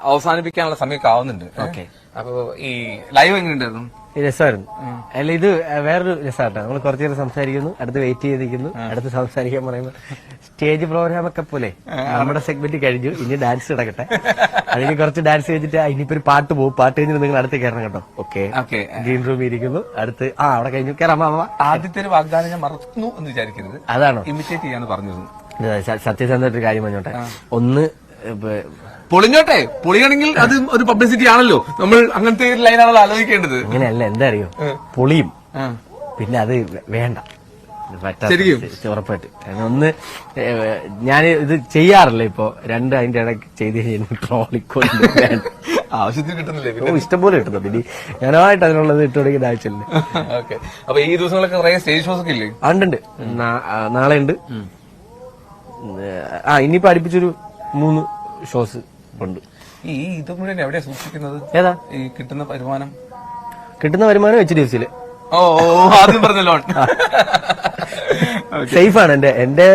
അവസാനിപ്പിക്കാനുള്ള സമയമൊക്കെ ആവുന്നുണ്ട് ഓക്കേ. അപ്പൊ ഈ ലൈവ് എങ്ങനെയുണ്ടായിരുന്നു? രസമായിരുന്നു. അല്ല ഇത് വേറൊരു രസമാട്ടോ. നമ്മൾ കുറച്ചു നേരം സംസാരിക്കുന്നു അടുത്ത് വെയിറ്റ് ചെയ്തിരിക്കുന്നു അടുത്ത് സംസാരിക്കാൻ പറയുമ്പോൾ സ്റ്റേജ് പ്രോഗ്രാം ഒക്കെ പോലെ. നമ്മുടെ സെഗ്മെന്റ് കഴിഞ്ഞു ഇനി ഡാൻസ് കിടക്കട്ടെ അതിന് കുറച്ച് ഡാൻസ് കഴിഞ്ഞിട്ട് ഇനിയിപ്പോ ഒരു പാട്ട് പോകും പാട്ട് കഴിഞ്ഞിട്ട് നിങ്ങൾ അടുത്ത് കയറണം കേട്ടോ. ഓക്കെ. ഗ്രീൻ റൂമിൽ ഇരിക്കുന്നു. അടുത്ത് ആ അവിടെ കഴിഞ്ഞു. കയറാം വാ. ആദ്യത്തെ ഒരു വാഗ്ദാനം ഞാൻ മറക്കുന്നു എന്ന് വിചാരിക്കരുത്. അതാണോ? ഇമിറ്റേറ്റ് ചെയ്യാന്ന് ഒരു സത്യസന്ധമായിട്ടൊരു കാര്യം പറഞ്ഞോട്ടെ. ഒന്ന് പൊളിഞ്ഞോട്ടെ? പൊളിയാണെങ്കിൽ അത് ഒരു പബ്ലിസിറ്റി ആണല്ലോ. നമ്മൾ അങ്ങനത്തെ ഒരു ലൈനാണല്ലോ ആലോചിക്കേണ്ടത്. അങ്ങനെയല്ല എന്താ അറിയോ? പൊളിയും. പിന്നെ അത് വേണ്ട? ഉറപ്പായിട്ട്. ഒന്ന് ഞാൻ ഇത് ചെയ്യാറില്ല ഇപ്പൊ. രണ്ട് അതിന്റെ ഇടയ്ക്ക് ചെയ്ത് കഴിഞ്ഞാൽ ട്രോളിക്കൊണ്ട് ആവശ്യത്തിന് കിട്ടുന്നില്ലേ ഇഷ്ടംപോലെ കിട്ടുന്നു. പിന്നെ ഞാനായിട്ട് അതിനുള്ളത് ഇട്ട് തുടങ്ങിയത് ആഴ്ചയില്ല ഓക്കെ. അപ്പൊ ഈ ദിവസങ്ങളൊക്കെ കുറെ സ്റ്റേജ് ഷോസ് ഒക്കെ ഇല്ലേ? ഉണ്ട് നാളെ ഉണ്ട്. ആ ഇനിയിപ്പോ അടുപ്പിച്ചൊരു മൂന്ന് ഷോസ് ഉണ്ട്. ഈ ഇത് മുഴുവൻ എവിടെയാ സൂക്ഷിക്കുന്നത്? ഏതാ? ഈ കിട്ടുന്ന വരുമാനം? കിട്ടുന്ന വരുമാനം എച്ച് ഡി എഫ് സിയിൽ ഓ ആദ്യം പറഞ്ഞ ലോൺ സേഫ് ആണ് എന്റെ എന്റെ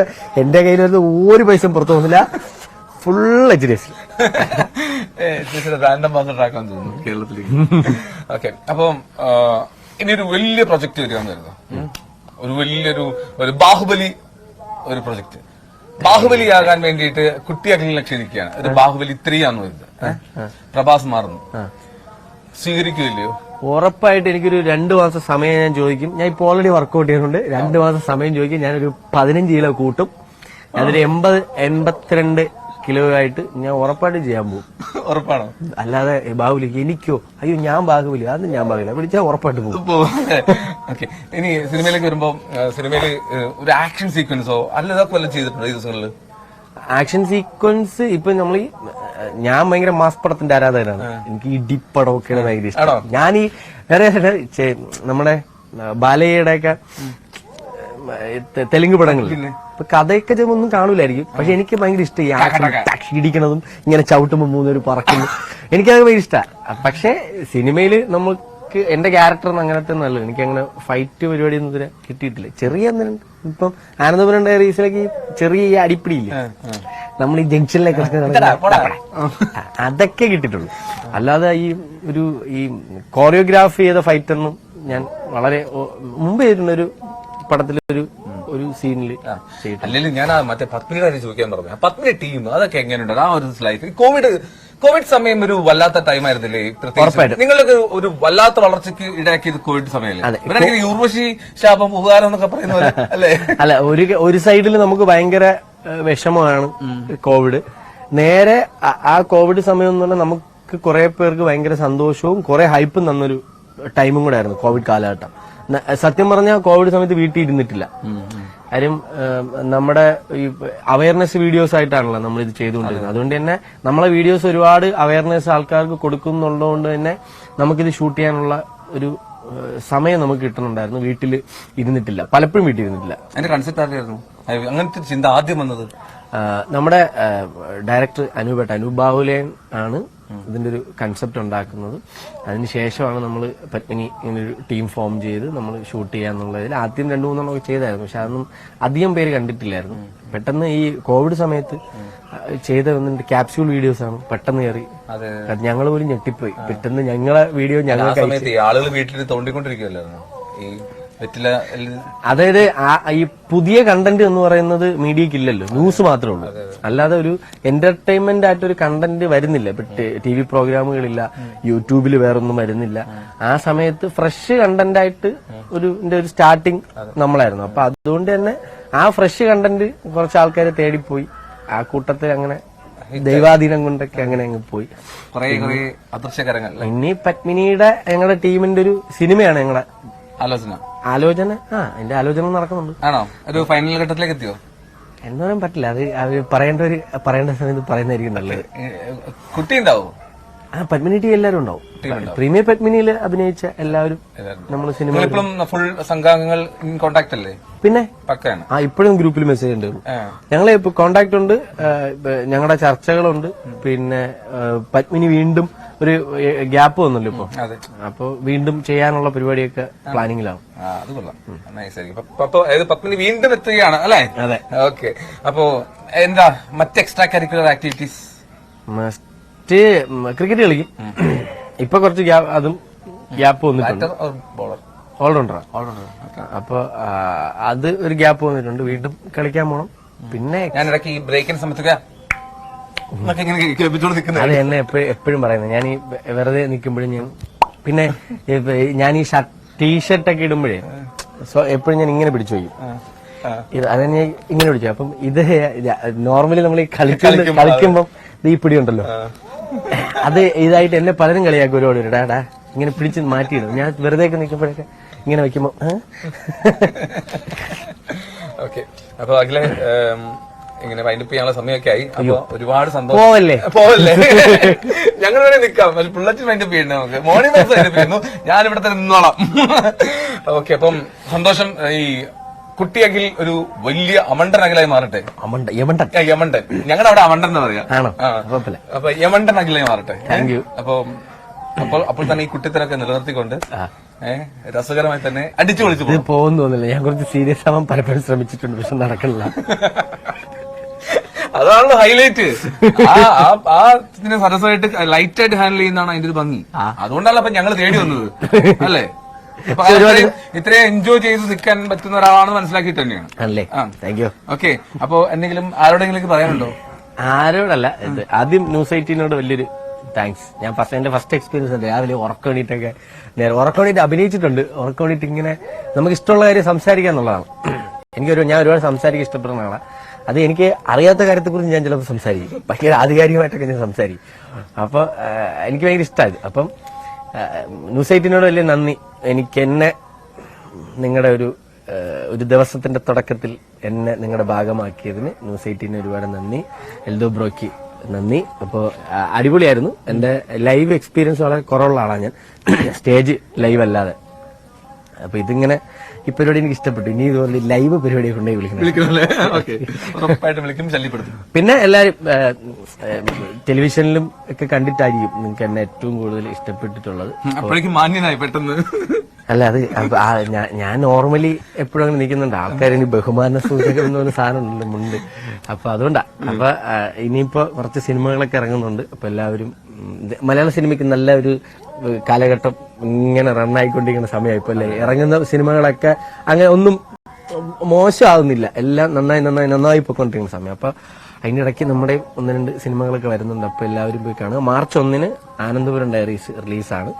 എന്റെ കയ്യിൽ നിന്ന് ഒരു പൈസ പുറത്തു പോകുന്നില്ല. Full H D F C random മാസം ട്രാക്കാൻ തോന്നുന്നു കേരളത്തിലേക്ക്. ഓക്കെ അപ്പം ഇനി ഒരു വലിയ പ്രൊജക്ട് വരികയെന്ന് വരുന്നു ഒരു വലിയൊരു ഒരു ബാഹുബലി ഒരു പ്രൊജക്ട് ബാഹുബലിയാകാൻ വേണ്ടിയിട്ട് കുട്ടിയാക്കലിനെ ക്ഷണിക്കുകയാണ്. ഇത് ബാഹുബലി ത്രീ ആണ് വരുന്നത് പ്രഭാസ് മാറുന്നു. സ്വീകരിക്കില്ലയോ ഉറപ്പായിട്ട് എനിക്കൊരു രണ്ട് മാസം സമയം ഞാൻ ചോദിക്കും. ഞാൻ ഇപ്പോൾ ഓൾറെഡി വർക്കൗട്ട് ചെയ്യുന്നുണ്ട്. രണ്ട് മാസം സമയം ചോദിക്കും. ഞാനൊരു പതിനഞ്ച് കിലോ കൂട്ടും. ഞാനൊരു എൺപത് എൺപത്തിരണ്ട് കിലോ ആയിട്ട് ഞാൻ ഉറപ്പായിട്ട് ചെയ്യാൻ പോകും. ഉറപ്പാണോ? അല്ലാതെ ബാഹുലി ബാഹുബലി എനിക്കോ? അയ്യോ ഞാൻ ബാഹുബലി അതൊന്നും ഞാൻ ബാഹുബലി വിളിച്ചാൽ ഉറപ്പായിട്ട് പോകും. ഓക്കെ. ഇനി സിനിമയിലേക്ക് വരുമ്പോ സിനിമയിൽ ഒരു ആക്ഷൻ സീക്വൻസോ അല്ല ഇതൊക്കെ വല്ലതും ചെയ്തിട്ടുണ്ടോ ഈ ദിവസങ്ങളിൽ ആക്ഷൻ സീക്വൻസ് ഇപ്പൊ നമ്മൾ ഈ ഞാൻ ഭയങ്കര മാസ് പടത്തിന്റെ ആരാധകനാണ്. എനിക്ക് ഈ ഡിപ്പടമൊക്കെയാണ് ഭയങ്കര? ഇഷ്ടം. ഞാൻ ഈ വേറെ നമ്മുടെ ബാലയുടെ ഒക്കെ തെലുങ്ക് പടങ്ങൾ ഇപ്പൊ കഥയൊക്കെ ഒന്നും കാണൂലായിരിക്കും. പക്ഷെ എനിക്ക് ഭയങ്കര ഇഷ്ടം ഈ ഇടിക്കണതും ഇങ്ങനെ ചവിട്ടുമ്പോ മൂന്നൊരു പറക്കുന്നു. എനിക്കത് ഭയങ്കര ഇഷ്ടമാണ് പക്ഷെ സിനിമയിൽ നമുക്ക് എന്റെ ക്യാരക്ടർ അങ്ങനത്തെ നല്ല എനിക്ക് അങ്ങനെ ഫൈറ്റ് പരിപാടി ഒന്നും ഇതുവരെ കിട്ടിയിട്ടില്ല. ചെറിയ എന്തെങ്കിലും ഇപ്പം ആനന്ദപുരം ഡയറീസിലേക്ക് ചെറിയ ഈ അടിപ്പിടിയില്ല? നമ്മൾ ഈ ആ, അതൊക്കെ കിട്ടിയിട്ടുള്ളൂ. അല്ലാതെ ഈ ഒരു ഈ കോറിയോഗ്രാഫ് ചെയ്ത ഫൈറ്റൊന്നും ഞാൻ വളരെ മുമ്പ് മുമ്പ് ചെയ്തിട്ടുണ്ട് ഒരു പടത്തിലൊരു ഒരു സീനിൽ അല്ലെങ്കിൽ ഞാൻ ആ മറ്റേ പത്മിനിയുടെ കാര്യം ചോദിക്കാൻ പറഞ്ഞു. പത്മിനി ടീം അതൊക്കെ എങ്ങനെയുണ്ട്? ആ ഒരു ലൈഫ് കോവിഡ് കോവിഡ് സമയം ഒരു വല്ലാത്ത ടൈം ആയിരുന്നില്ലേ? പ്രത്യേകിച്ച് നിങ്ങളൊക്കെ ഒരു വല്ലാത്ത വളർച്ചയ്ക്ക് ഇടയാക്കിയത് കോവിഡ് സമയല്ലേ. യൂർവശി ശാപം ഉപകാരം എന്നൊക്കെ പറയുന്ന പോലെ അല്ലേ? അല്ല ഒരു ഒരു സൈഡിൽ നമുക്ക് ഭയങ്കര വിഷമമാണ് കോവിഡ് നേരെ ആ- കോവിഡ് സമയം എന്ന് പറഞ്ഞാൽ നമുക്ക് കുറെ പേർക്ക് ഭയങ്കര സന്തോഷവും കുറെ ഹൈപ്പും തന്നൊരു ടൈമും കൂടെ ആയിരുന്നു കോവിഡ് കാലഘട്ടം. സത്യം പറഞ്ഞാൽ കോവിഡ് സമയത്ത് വീട്ടിൽ ഇരുന്നിട്ടില്ല കാര്യം നമ്മുടെ ഈ അവയർനെസ് വീഡിയോസ് ആയിട്ടാണല്ലോ നമ്മൾ ഇത് ചെയ്തുകൊണ്ടിരുന്നത് അതുകൊണ്ട് തന്നെ നമ്മളെ വീഡിയോസ് ഒരുപാട് അവയർനെസ് ആൾക്കാർക്ക് കൊടുക്കുന്നുള്ളതുകൊണ്ട് തന്നെ നമുക്കിത് ഷൂട്ട് ചെയ്യാനുള്ള ഒരു സമയം നമുക്ക് കിട്ടുന്നുണ്ടായിരുന്നു. വീട്ടിൽ ഇരുന്നിട്ടില്ല. പലപ്പോഴും വീട്ടിൽ ഇരുന്നിട്ടില്ല. അതിന്റെ കൺസെപ്റ്റ് ആയിരുന്നു അങ്ങനത്തെ ചിന്ത ആദ്യം വന്നത്? നമ്മുടെ ഡയറക്ടർ അനൂപേട്ട അനൂപ് ബാഹുലേൻ ആണ് ഇതിന്റെ ഒരു കൺസെപ്റ്റ് ഉണ്ടാക്കുന്നത് അതിനുശേഷമാണ് നമ്മൾ പത്മിനി ഇങ്ങനെ ഒരു ടീം ഫോം ചെയ്ത് നമ്മൾ ഷൂട്ട് ചെയ്യാന്നുള്ളതിൽ ആദ്യം രണ്ടു മൂന്നെണ്ണം ചെയ്തായിരുന്നു. പക്ഷെ അതൊന്നും അധികം പേര് കണ്ടിട്ടില്ലായിരുന്നു. പെട്ടെന്ന് ഈ കോവിഡ് സമയത്ത് ചെയ്ത ഒന്നിന്റെ ക്യാപ്സ്യൂൾ വീഡിയോസ് ആണ് പെട്ടെന്ന് കയറി. ഞങ്ങൾ പോലും ഞെട്ടിപ്പോയി. പെട്ടെന്ന് ഞങ്ങളെ വീഡിയോ ഞങ്ങൾ ആളുകൾ വീട്ടിൽ തോണ്ടിക്കൊണ്ടിരിക്കുകയല്ലായിരുന്നു ഈ വെറ്റില അതായത് ഈ പുതിയ കണ്ടന്റ് എന്ന് പറയുന്നത് മീഡിയക്ക് ഇല്ലല്ലോ. ന്യൂസ് മാത്രമേ ഉള്ളൂ. അല്ലാതെ ഒരു എന്റർടൈൻമെന്റ് ആയിട്ട് ഒരു കണ്ടന്റ് വരുന്നില്ല. ഇപ്പൊ ടി വി പ്രോഗ്രാമുകളില്ല യൂട്യൂബിൽ വേറൊന്നും വരുന്നില്ല. ആ സമയത്ത് ഫ്രഷ് കണ്ടന്റ് ആയിട്ട് ഒരു ഒരു സ്റ്റാർട്ടിങ് നമ്മളായിരുന്നു. അപ്പൊ അതുകൊണ്ട് തന്നെ ആ ഫ്രഷ് കണ്ടന്റ് കുറച്ച് ആൾക്കാരെ തേടിപ്പോയി. ആ കൂട്ടത്തിൽ അങ്ങനെ ദൈവാധീനം കൊണ്ടൊക്കെ അങ്ങനെ അങ്ങ് പോയി. ഇനി പത്മിനിയുടെ ഞങ്ങളുടെ ടീമിന്റെ ഒരു സിനിമയാണ് ഞങ്ങളുടെ ആലോചന. ആലോചന? ആ അതിന്റെ ആലോചന നടക്കുന്നുണ്ട്. ആണോ? ഒരു ഫൈനൽ ഘട്ടത്തിലേക്ക് എത്തിയോ? എന്ന് പറയാൻ പറ്റില്ല. അത് അവർ പറയേണ്ട ഒരു പറയേണ്ട സമയത്ത് പറയുന്നതായിരിക്കും നല്ലത്. കുട്ടി ഉണ്ടാവും? ആ പത്മിനി ടി എല്ലാവരും ഉണ്ടാവും. പ്രീമിയർ പത്മിനിയിൽ അഭിനയിച്ച എല്ലാവരും നമ്മൾ സിനിമ ഇപ്പോഴും ഫുൾ സംഘാംഗങ്ങൾ കോണ്ടാക്ട് അല്ലേ? പിന്നെ? ആ ഇപ്പോഴും ഗ്രൂപ്പിൽ മെസ്സേജ് ഉണ്ട്. ഞങ്ങൾ ഞങ്ങളെ ഇപ്പൊ കോണ്ടാക്ട് ഉണ്ട്. ഞങ്ങളുടെ ചർച്ചകളുണ്ട്. പിന്നെ പത്മിനി വീണ്ടും ഒരു ഗ്യാപ്പ് വന്നല്ലോ ഇപ്പൊ. അപ്പൊ വീണ്ടും ചെയ്യാനുള്ള പരിപാടിയൊക്കെ പ്ലാനിങ്ങിലാണ്. അത് കൊള്ളാം. ഏത് വീണ്ടും എത്തുകയാണ് അല്ലേ? അതെ. ഓക്കെ. അപ്പോ എന്താ മറ്റ് extra curricular activities must cricket കളിക്കും. ഇപ്പൊ കുറച്ച് അതും ഗ്യാപ്പ് വന്നിട്ടുണ്ട്. ബോളർ ഓൾറൗണ്ടറാണ് അപ്പൊ അത് ഒരു ഗ്യാപ്പ് വന്നിട്ടുണ്ട്. വീണ്ടും കളിക്കാൻ പോണം. പിന്നെ ഞാൻ ഇടയ്ക്ക് ഈ ബ്രേക്കിന് സമയത്തൊക്കെ അത് എന്നെ എപ്പോഴും പറയുന്നത് ഞാൻ ഈ വെറുതെ നിൽക്കുമ്പോഴും ഞാൻ പിന്നെ ഞാൻ ഈ ഷർട്ട് ടീഷർട്ട് ഒക്കെ ഇടുമ്പോഴേ സോ എപ്പോഴും ഞാൻ ഇങ്ങനെ പിടിച്ചു വയ്ക്കും. ഇത് അത് ഞാൻ ഇങ്ങനെ പിടിച്ചു അപ്പം ഇത് നോർമലി നമ്മൾ ഈ കളിക്കുന്ന കളിക്കുമ്പം ഈ പിടി ഉണ്ടല്ലോ. അത് ഇതായിട്ട് എന്നെ പലരും കളിയാക്കും ഒരുപാട് ഇടാടാ ഇങ്ങനെ പിടിച്ച് മാറ്റിയിടും. ഞാൻ വെറുതെ ഒക്കെ നിൽക്കുമ്പോഴൊക്കെ ഇങ്ങനെ വെക്കുമ്പോ? ഓക്കെ അപ്പൊ അഖിലെ ഇങ്ങനെ വൈൻഡപ്പ് ചെയ്യാനുള്ള സമയമൊക്കെ ആയി അപ്പൊ ഒരുപാട് സന്തോഷം. പോവല്ലേ? പോവല്ലേ? ഞങ്ങൾ വരെ നിക്കാം പക്ഷെ വൈൻഡപ്പ് ചെയ്യണ്ടേ നമുക്ക്. മോർണിംഗ് ബസ് വൈൻഡപ്പ് ചെയ്യുന്നു. ഞാൻ ഇവിടെ തന്നെ നിന്നോളാം. ഓക്കെ അപ്പം സന്തോഷം. ഈ കുട്ടിയെങ്കിൽ ഒരു വലിയ അമണ്ടൻ അകലായി മാറട്ടെ. അമണ്ട യമണ്ടൻ. യമണ്ടൻ. ഞങ്ങളുടെ അവിടെ അമണ്ടൻ എന്ന് പറയാം. അപ്പൊ യമണ്ടൻ അകലായി മാറട്ടെ. താങ്ക് യു അപ്പൊ അപ്പോൾ അപ്പോൾ തന്നെ ഈ കുട്ടിത്തരൊക്കെ നിലനിർത്തിക്കൊണ്ട് രസകരമായി തന്നെ അടിച്ചു പൊളിച്ചു ഇത് പോകുന്നു തോന്നില്ല ഞാൻ കുറച്ച് സീരിയസ് ആവാൻ പലപ്പോഴും ശ്രമിച്ചിട്ടുണ്ട് പക്ഷെ നടക്കണില്ല. അതാണല്ലോ ഹൈലൈറ്റ് ആ ഇതിനെ സരസമായിട്ട് ലൈറ്റ് ആയിട്ട് ഹാൻഡിൽ ചെയ്യുന്നതാണ് അതിന്റെ ഒരു ഭംഗി. അതുകൊണ്ടാണ് അപ്പൊ ഞങ്ങൾ തേടി വന്നത്. അല്ലേ? ഇത്രയും- എൻജോയ് ചെയ്ത് നിൽക്കാൻ പറ്റുന്ന ഒരാളാണ് മനസ്സിലാക്കി തന്നെയാണ്. അല്ലേ? ആ. താങ്ക് യു ഓക്കെ അപ്പൊ എന്തെങ്കിലും ആരോടെങ്കിലും പറയാനുണ്ടോ? ആരോടല്ല ആദ്യം ന്യൂസ് എയ്റ്റീനോട് വലിയൊരു താങ്ക്സ് ഞാൻ ഫസ്റ്റ് എന്റെ ഫസ്റ്റ് എക്സ്പീരിയൻസ് ഉണ്ട് രാവിലെ ഉറക്കം വേണ്ടിയിട്ടൊക്കെ നേരെ ഉറക്കം വേണ്ടിയിട്ട് അഭിനയിച്ചിട്ടുണ്ട്. ഉറക്കം വേണ്ടിയിട്ട് ഇങ്ങനെ നമുക്ക് ഇഷ്ടമുള്ള കാര്യം സംസാരിക്കുക എന്നുള്ളതാണ്. എനിക്കൊരു ഞാൻ ഒരുപാട് സംസാരിക്കാൻ ഇഷ്ടപ്പെടുന്ന ആളാണ് അത് എനിക്ക് അറിയാത്ത കാര്യത്തെ കുറിച്ച് ഞാൻ ചിലപ്പോൾ സംസാരിക്കും. പക്ഷേ ആധികാരികമായിട്ടൊക്കെ ഞാൻ സംസാരിക്കും. അപ്പൊ എനിക്ക് ഭയങ്കര ഇഷ്ടമായി അപ്പം ന്യൂസ് എയ്റ്റീനോട് വലിയ നന്ദി. എനിക്ക് എന്നെ നിങ്ങളുടെ ഒരു ഒരു ദിവസത്തിന്റെ തുടക്കത്തിൽ എന്നെ നിങ്ങളുടെ ഭാഗമാക്കിയതിന് ന്യൂസ് എയ്റ്റീന് ഒരുപാട് നന്ദി. എൽദോ ബ്രോയ്ക്ക് നന്ദി. അപ്പോൾ അടിപൊളിയായിരുന്നു. എന്റെ ലൈവ് എക്സ്പീരിയൻസ് വളരെ കുറവുള്ള ആളാണ് ഞാൻ. സ്റ്റേജ് ലൈവ് അല്ലാതെ അപ്പൊ ഇതിങ്ങനെ ഈ പരിപാടി എനിക്ക് ഇഷ്ടപ്പെട്ടു. ഇനി ഇതുപോലെ ലൈവ് പരിപാടി കൊണ്ടേ വിളിക്കണം. വിളിക്കണല്ലേ ഓക്കെ ഉറപ്പായിട്ടും വിളിക്കും ശല്യപ്പെടുത്തും. പിന്നെ എല്ലാരും ടെലിവിഷനിലും ഒക്കെ കണ്ടിട്ടായിരിക്കും നിങ്ങൾക്ക് എന്നെ ഏറ്റവും കൂടുതൽ ഇഷ്ടപ്പെട്ടിട്ടുള്ളത്. മാന്യനായി പെട്ടെന്ന്. അല്ല അത് ഞാൻ നോർമലി എപ്പോഴും അങ്ങനെ നിൽക്കുന്നുണ്ട്. ആൾക്കാർ ഇനി ബഹുമാന സൂചകം എന്ന് പറഞ്ഞ സാധനം ഉണ്ടല്ലോ മുണ്ട്. അപ്പൊ അതുകൊണ്ടാ. അപ്പൊ ഇനിയിപ്പോ കുറച്ച് സിനിമകളൊക്കെ ഇറങ്ങുന്നുണ്ട്. അപ്പൊ എല്ലാവരും മലയാള സിനിമയ്ക്ക് നല്ല ഒരു കാലഘട്ടം ഇങ്ങനെ റണ്ണായിക്കൊണ്ടിരിക്കുന്ന സമയമായി ഇപ്പൊ അല്ലേ ഇറങ്ങുന്ന സിനിമകളൊക്കെ അങ്ങനെ ഒന്നും മോശമാകുന്നില്ല എല്ലാം നന്നായി നന്നായി നന്നായി പോയിക്കൊണ്ടിരിക്കുന്ന സമയം. അപ്പൊ അതിനിടയ്ക്ക് നമ്മുടെ ഒന്ന് രണ്ട് സിനിമകളൊക്കെ വരുന്നുണ്ട്. അപ്പൊ എല്ലാവരും പോയി കാണുക. മാർച്ച് ഒന്നിന് ആനന്ദപുരം ഡയറീസ് റിലീസാണ്.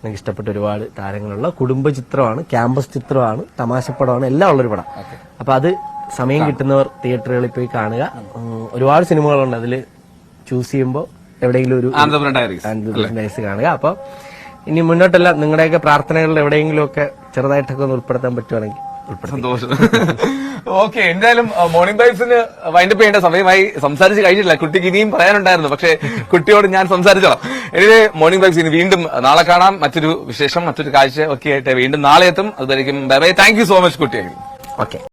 നിങ്ങൾക്ക് ഇഷ്ടപ്പെട്ട ഒരുപാട് താരങ്ങളുള്ള കുടുംബ ചിത്രമാണ് ക്യാമ്പസ് ചിത്രമാണ് തമാശപ്പടമാണ് എല്ലാം ഉള്ളൊരു പടം. അപ്പൊ അത് സമയം കിട്ടുന്നവർ തിയേറ്ററുകളിൽ പോയി കാണുക. ഒരുപാട് സിനിമകളുണ്ട്. അതിൽ ചൂസ് ചെയ്യുമ്പോൾ എവിടെയെങ്കിലും ഒരു ആനന്ദപുരം ഡയറീസ് ഡയറീസ് കാണുക. അപ്പൊ ഇനി മുന്നോട്ടെല്ലാം നിങ്ങളുടെയൊക്കെ പ്രാർത്ഥനകളിൽ എവിടെയെങ്കിലും ഒക്കെ ചെറുതായിട്ടൊക്കെ ഒന്ന് ഉൾപ്പെടുത്താൻ പറ്റുവാണെങ്കിൽ സന്തോഷം. ഓക്കെ എന്തായാലും മോർണിംഗ് വൈബ്സിന് വൈൻഡപ്പ് ചെയ്യേണ്ട സമയമായി. സംസാരിച്ച് കഴിഞ്ഞിട്ടില്ല. കുട്ടിക്ക് ഇനിയും പറയാനുണ്ടായിരുന്നു. പക്ഷേ കുട്ടിയോട് ഞാൻ സംസാരിച്ചോളാം. എനിക്ക് മോർണിംഗ് വൈബ്സ് ഇനി വീണ്ടും നാളെ കാണാം. മറ്റൊരു വിശേഷം മറ്റൊരു കാഴ്ച ഒക്കെ ആയിട്ട് വീണ്ടും നാളെ എത്തും. അതുവരെയും bye bye thank you so much കുട്ടിയായി ഓക്കെ